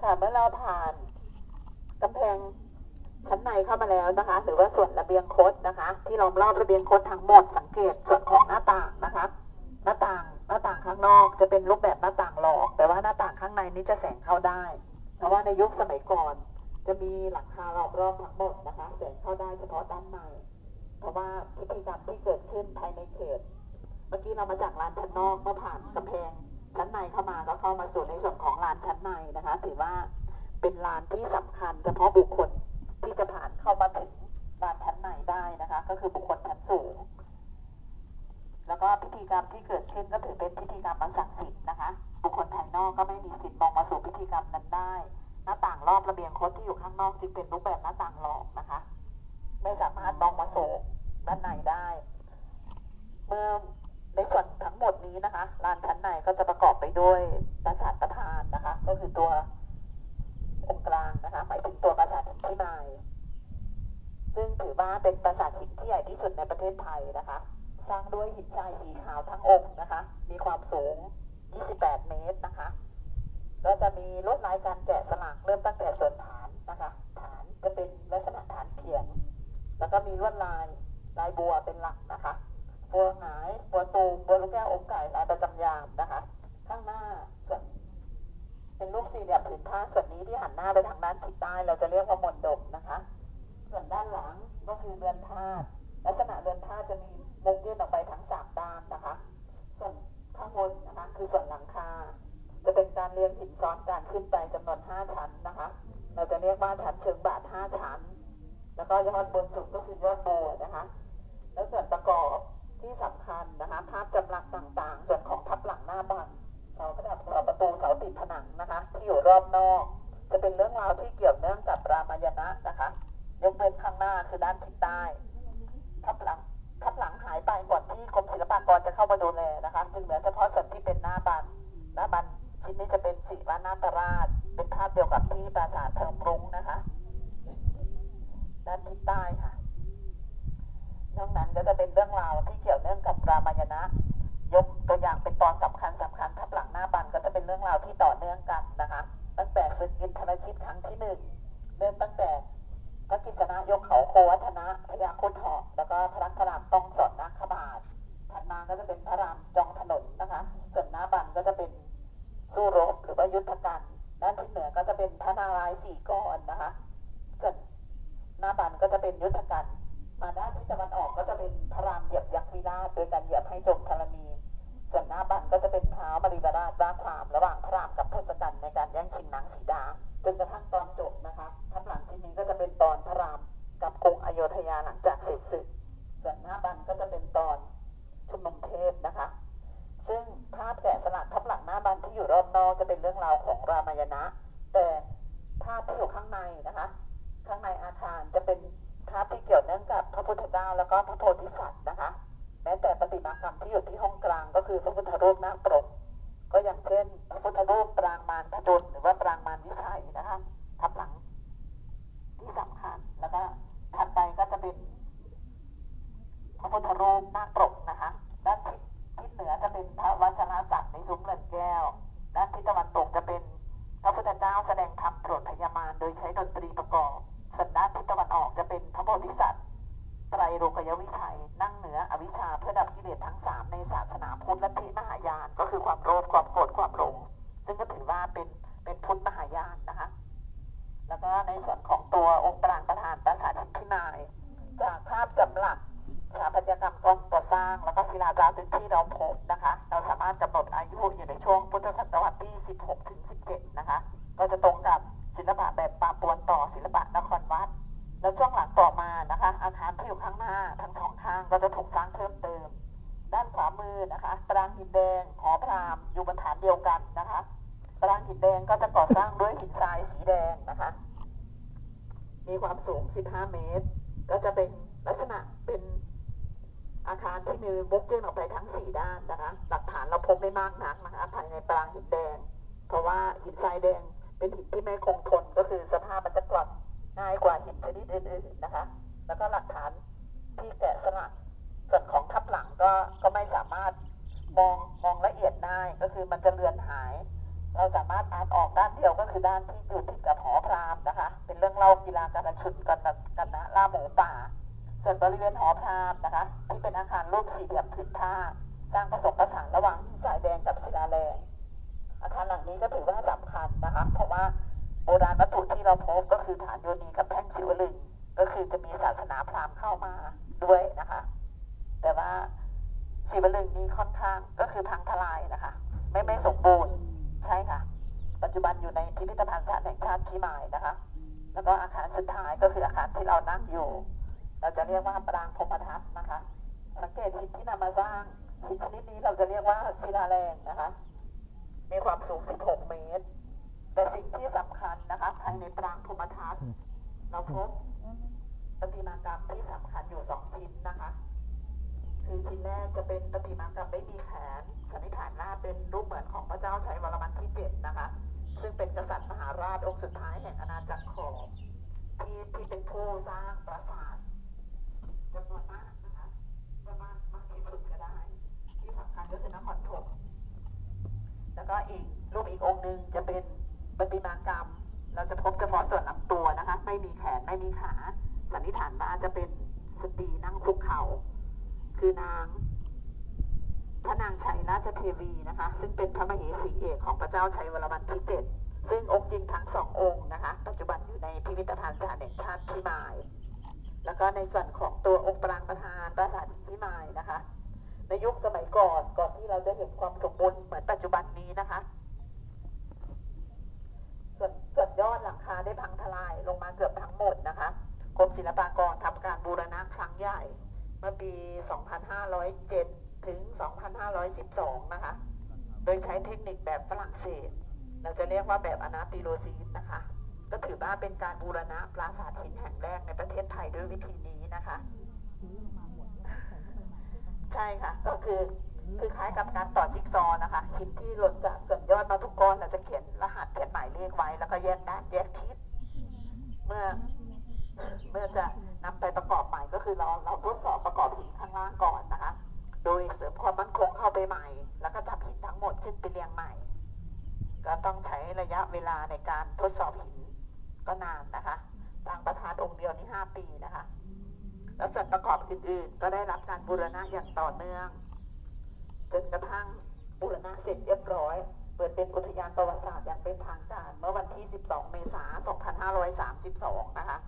ค่ะเมื่อเราผ่านกำแพงชั้นในเข้ามาแล้วนะคะ หรือว่าส่วนระเบียงคดนะคะ ที่ล้อมรอบระเบียงคดทั้งหมดสังเกตส่วนของหน้าต่างนะคะ หน้าต่างหน้าต่างข้างนอกจะเป็นรูปแบบหน้าต่างหลอก แต่ว่าหน้าต่างข้างในนี้จะแสงเข้าได้เพราะว่าในยุคสมัยก่อน จะมีหลังคารอบรอบทั้งหมดนะคะแสงเข้าได้เฉพาะด้านในเพราะว่าพิธีกรรมที่เกิดขึ้นภายในเขต เมื่อกี้เรามาจากลานชั้นนอกเมื่อผ่านกำแพง ชั้นในเข้ามาก็เข้ามาสู่ในส่วนของลานชั้นในนะคะ ถือว่าเป็นลานที่สำคัญเฉพาะบุคคลที่จะผ่านเข้ามาถึงลานชั้นในได้นะคะ ก็คือบุคคลชั้นสูง แล้วก็พิธีกรรมที่เกิดขึ้นก็ถือเป็นพิธีกรรมอันศักดิ์สิทธิ์นะคะ บุคคลภายนอกก็ไม่มีสิทธิ์มองมาสู่พิธีกรรมนั้นได้ หน้าต่างรอบระเบียงคดที่อยู่ข้างนอกจึงเป็นรูปแบบ ศไทยนะคะ สร้างด้วยหินทรายสีขาวทั้งองค์นะคะ มีความสูง 28 เมตรนะคะ ก็จะมีลวดลายการแกะสลักเริ่มตั้งแต่ส่วนฐานนะคะ ฐานจะเป็นลักษณะฐานเขียนแล้วก็มีลวดลายลายบัวเป็นหลักนะคะ บัวหงายบัวตูมบัวลูกแก้วอมไก่ลายประจำยามนะคะ ข้างหน้าส่วนเป็นรูปสี่เหลี่ยมผืนผ้าส่วนนี้ที่หันหน้าไปทางด้านทิศใต้เราจะเรียกว่ามนดบนะคะ ส่วนด้านหลังก็คือเรือนธาตุ ลักษณะเรือนธาจะมีมุมยื่นออกไปทั้งสามด้านนะคะ ส่วนข้างบนนะคะคือส่วนหลังคา จะเป็นการเรียงหินซ้อนกันขึ้นไปจำนวนห้าชั้นนะคะ เราจะเรียกว่าชั้นเชิงบาทห้าชั้น แล้วก็ยอดบนสุดก็คือยอดบัวนะคะ แล้วส่วนประกอบที่สำคัญนะคะภาพจำลักต่างๆ ส่วนของทับหลังหน้าบ้านเสาประเสาประตูเสาติดผนังนะคะ ที่อยู่รอบนอก จะเป็นเรื่องราวที่เกี่ยวเนื่องกับรามายณะนะคะ ยกเว้นข้างหน้าคือด้านทิศใต้ ทับหลังทับหลังหายไปก่อนที่กรมศิลปากรจะเข้ามาดูแลนะคะจึงเหลือเฉพาะส่วนที่เป็นหน้าบันหน้าบันชิ้นนี้จะเป็นศิลานาตราช เป็นภาพเดียวกับที่ปราสาทเทิงปรุ ยกเขาโควัฒนะพญาคุณหอแล้วก็พระรักพรามต้องสดนักขบาทถัดมาก็จะเป็นพระรามจองถนนนะคะส่วนหน้าบันก็จะเป็นสู้รบหรือว่ายุทธการด้านทิศเหนือก็จะเป็นพระนารายณ์สี่กรนะคะส่วนหน้าบันก็จะเป็นยุทธการมาด้านที่ตะวันออก ราวของรามายณะ แต่ภาพที่อยู่ข้างในนะคะ ข้างในอาคารจะเป็นภาพที่เกี่ยวเนื่องกับพระพุทธเจ้าแล้วก็พระโพธิสัตว์นะคะ แม้แต่ปฏิมากรรมที่อยู่ที่ห้องกลางก็คือพระพุทธรูปนาคปรก แล้วก็ในส่วนของตัวองค์ปรางประธานปราสาทหินพิมาย จากภาพจำหลักสถาปัตยกรรมการก่อสร้าง แล้วก็ศิลาจารึกที่เราพบนะคะ เราสามารถกำหนดอายุอยู่ในช่วงพุทธศตวรรษที่ 16 ถึง 17 นะคะ ก็จะตรงกับศิลปะแบบปาปวนต่อศิลปะนครวัด แล้วช่วงหลังต่อมานะคะ อาคารที่อยู่ข้างหน้าทั้งสองข้างก็จะถูกสร้างเพิ่มเติม ด้านขวามือนะคะปรางหินแดงหอพรามอยู่บนฐานเดียวกันนะคะปรางหินแดงก็จะก่อสร้างด้วยหินทรายสีแดงนะคะ มีความสูง 15 เมตร ก็จะเป็นลักษณะเป็นอาคารที่มีมุกยื่นออกไปทั้งสี่ด้านนะคะ หลักฐานเราพบไม่มากนักนะคะภายในปรางหินแดง เพราะว่าหินทรายแดงเป็นหินที่ไม่คงทนก็คือสภาพมันจะกร่อนง่ายกว่าหินชนิดอื่นๆนะคะ แล้วก็หลักฐานที่แกะสลักส่วนของทับหลังก็ก็ไม่สามารถมองมองละเอียดได้ก็คือมันจะเลือนหาย เราสามารถอ่านออกด้านเดียวก็คือด้านที่อยู่ติดกับหอพรามนะคะ เป็นเรื่องเล่ากีฬาการชุนกันนะกันนะล่าหมูป่า ส่วนบริเวณหอพรามนะคะ ที่เป็นอาคารรูปสี่เหลี่ยมผืนผ้าสร้างผสมผสานระหว่างสายแดงกับศิลาแรงอาคารหลังนี้ก็ถือว่าสำคัญนะคะ เพราะว่าโบราณวัตถุที่เราพบก็คือฐานโยนีกับแท่งศิวลึงก็คือจะมีศาสนาพราหมณ์เข้ามาด้วยนะคะ แต่ว่าศิวลึงนี้ค่อนข้างก็คือพังทลายนะคะ ไม่ไม่สมบูรณ์ ใช่ค่ะ ปัจจุบันอยู่ในพิพิธภัณฑ์พระแห่งชาติที่หมายนะคะ แล้วก็อาคารสุดท้ายก็คืออาคารที่เรานั่งอยู่ เราจะเรียกว่าปรางพรมทัศน์นะคะ สังเกตหินที่นำมาสร้างหินชนิดนี้เราจะเรียกว่าศิลาแรงนะคะ มีความสูง 16 เมตร แต่สิ่งที่สำคัญนะคะ ผู้สร้างปราสาทจำนวนมากนะคะประมาณมากที่สุดก็ได้ ที่สำคัญก็คือนครธมแล้วก็อีกรูปอีกองค์หนึ่งจะเป็นประติมากรรม เราจะพบเฉพาะส่วนลำตัวนะคะ ไม่มีแขนไม่มีขาสันนิษฐานว่าจะเป็นสตรีนั่งคุกเข่าคือนางพระนางชัยราชเทวีนะคะ ซึ่งเป็นพระมเหสีเอกของพระเจ้าชัยวรมันที่เจ็ด ซึ่งองค์จริงทั้งสององค์นะคะ ปัจจุบันอยู่ในพิพิธภัณฑ์สถานแห่งชาติพิมาย แล้วก็ในส่วนของตัวองค์ปรางประธานปราสาทพิมายนะคะ ในยุคสมัยก่อนก่อนที่เราจะเห็นความสมบูรณ์เหมือนปัจจุบันนี้นะคะ ส่วนส่วนยอดหลังคาได้พังทลายลงมาเกือบทั้งหมดนะคะกรมศิลปากรทำการบูรณะครั้งใหญ่ เมื่อปี 2507 ถึง 2512 นะคะ โดยใช้เทคนิคแบบฝรั่งเศส เราจะเรียกว่าแบบอนาติโลซีสนะคะ ก็ถือว่าเป็นการบูรณะปราสาทหินแห่งแรกในประเทศไทยด้วยวิธีนี้นะคะ ใช่ค่ะ ก็คือคือคล้ายกับการต่อจิ๊กซอว์นะคะหินที่หล่นจากส่วนยอดมาทุกก้อนเราจะเขียนรหัสเขียนหมายเลขไว้ แล้วก็แยกด้านแยกทิศเมื่อ ระยะเวลาในการทดสอบหินก็นานนะคะทางประธานองค์เดียวนี่ห้าปีนะคะ แล้วส่วนประกอบอื่น ๆ ก็ได้รับการบูรณะอย่างต่อเนื่องจนกระทั่งบูรณะเสร็จเรียบร้อย เปิดเป็นอุทยานประวัติศาสตร์อย่างเป็นทางการเมื่อวันที่ 12 เมษายน 2532 นะคะ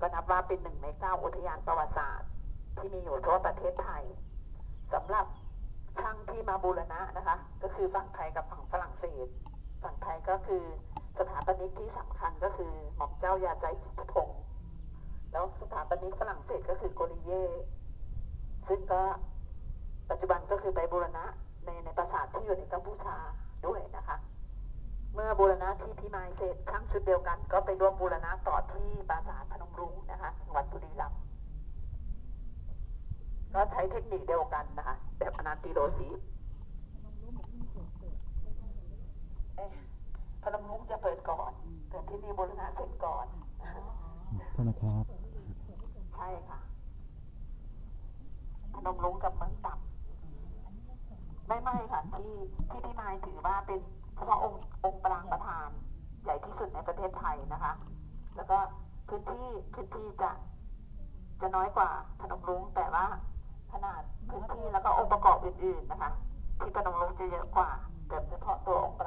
ก็นับว่าเป็นหนึ่งในเก้าอุทยานประวัติศาสตร์ ที่มีอยู่ทั่วประเทศไทยสำหรับช่างที่มาบูรณะนะคะ ก็คือฝั่งไทยกับฝั่งฝรั่งเศส ฝั่งไทยก็คือสถาปนิกที่สำคัญก็คือหม่อมเจ้ายาใจจิตพงศ์แล้วสถาปนิกฝรั่งเศสก็คือโกริเย่ซึ่งก็ปัจจุบันก็คือไปบูรณะในในปราสาทที่อยู่ในกัมพูชาด้วยนะคะ เมื่อบูรณะที่พิมายเสร็จช่างชุดเดียวกัน ก็ไปร่วมบูรณะต่อที่ปราสาทพนมรุ้งนะคะจังหวัดบุรีรัมย์ก็ใช้เทคนิคเดียวกันนะคะ แบบอนันติโลซีเอ๊ะ พนมรุ้งจะเปิดก่อน แต่ที่นี่บูรณะเสร็จก่อนโทษนะครับใช่ค่ะพนมรุ้งกับเมืองต่ำไม่ไม่ค่ะที่ที่พี่นายถือว่าเป็นเฉพาะองค์องค์ปรางประธาน ใหญ่ที่สุดในประเทศไทยนะคะ แล้วก็พื้นที่พื้นที่จะจะน้อยกว่าพนมรุ้งแต่ว่าขนาดพื้นที่แล้วก็องค์ประกอบอื่น ๆนะคะ ที่พนมรุ้งจะเยอะกว่าแต่เฉพาะตัวองค์